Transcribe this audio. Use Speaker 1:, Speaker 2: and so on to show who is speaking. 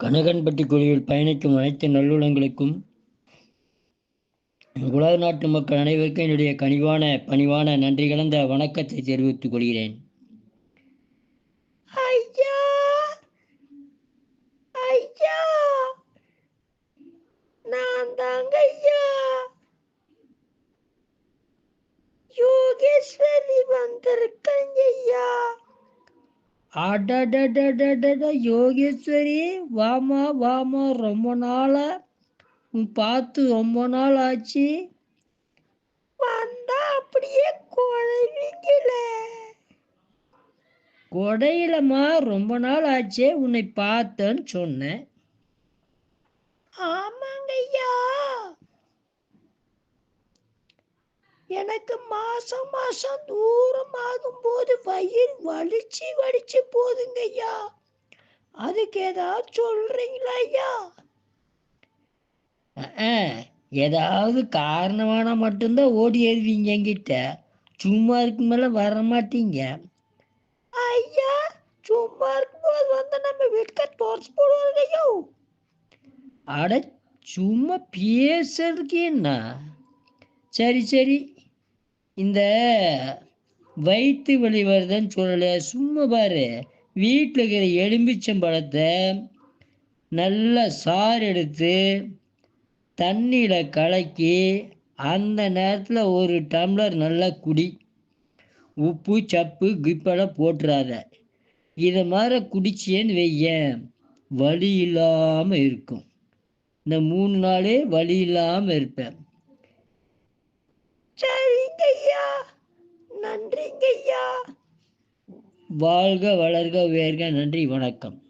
Speaker 1: கனகன்பட்டி குழுவில் பயணிக்கும் அனைத்து நல்லுளங்களுக்கும் உலக நாட்டு மக்கள் அனைவருக்கும் என்னுடைய கனிவான பணிவான நன்றி கலந்த வணக்கத்தை தெரிவித்துக் கொள்கிறேன்.
Speaker 2: ஐயா ஐயா நான் தாங்க ஐயா யோகேஸ்வரி வந்திருக்கேங்க ஐயா
Speaker 1: அடடடடடட யோகேஸ்வரி வாமா வாமா ரொம்ப நாளா உன் பார்த்து ரொம்ப நாள் ஆச்சு.
Speaker 2: வந்தா அப்படியே குழவிங்களே.
Speaker 1: கொடையிலம்மா ரொம்ப நாள் ஆச்சே உன்னை பார்த்தேன்னு சொன்னேன்.
Speaker 2: ஆமாங்க ஐயா எனக்கு மாசம் மாசம் தூரம் ஆகும்போது வயிறு வலிச்சு வலிச்சு போதுங்க ஐயா. அதுக்கு ஏதாவது சொல்றீங்களா ஐயா?
Speaker 1: ஏதாவது காரணமான மட்டும்தான் ஓடி ஏறுவீங்க என்கிட்ட. சும்மா இருக்கு மேல வர மாட்டீங்க.
Speaker 2: ஐயா சும்மா இருக்கும்போது வந்து நம்ம வீட்டுக்கு தோர்ஸ் போடுவாங்க ஐயோ.
Speaker 1: அட சும்மா பேசுறதுக்கு என்ன? சரி சரி இந்த வயிற்று வலி வருதுன்னு சொல்லலை. சும்மா பாரு. வீட்டில் இருக்கிற எலும்பிச்சம்பழத்தை நல்லா சாறு எடுத்து தண்ணியில் கலக்கி அந்த நேரத்தில் ஒரு டம்ளர் நல்லா குடி. உப்பு சப்பு கிப்பெல்லாம் போட்டுறாத. இதை மாதிரி குடிச்சேன்னு வையேன் வலி இல்லாமல் இருக்கும். இந்த மூணு நாளே வலி இல்லாமல் இருப்பேன்
Speaker 2: சரிங்க ஐயா நன்றி ஐயா
Speaker 1: வாழ்க வளர்க உயர்க நன்றி வணக்கம்.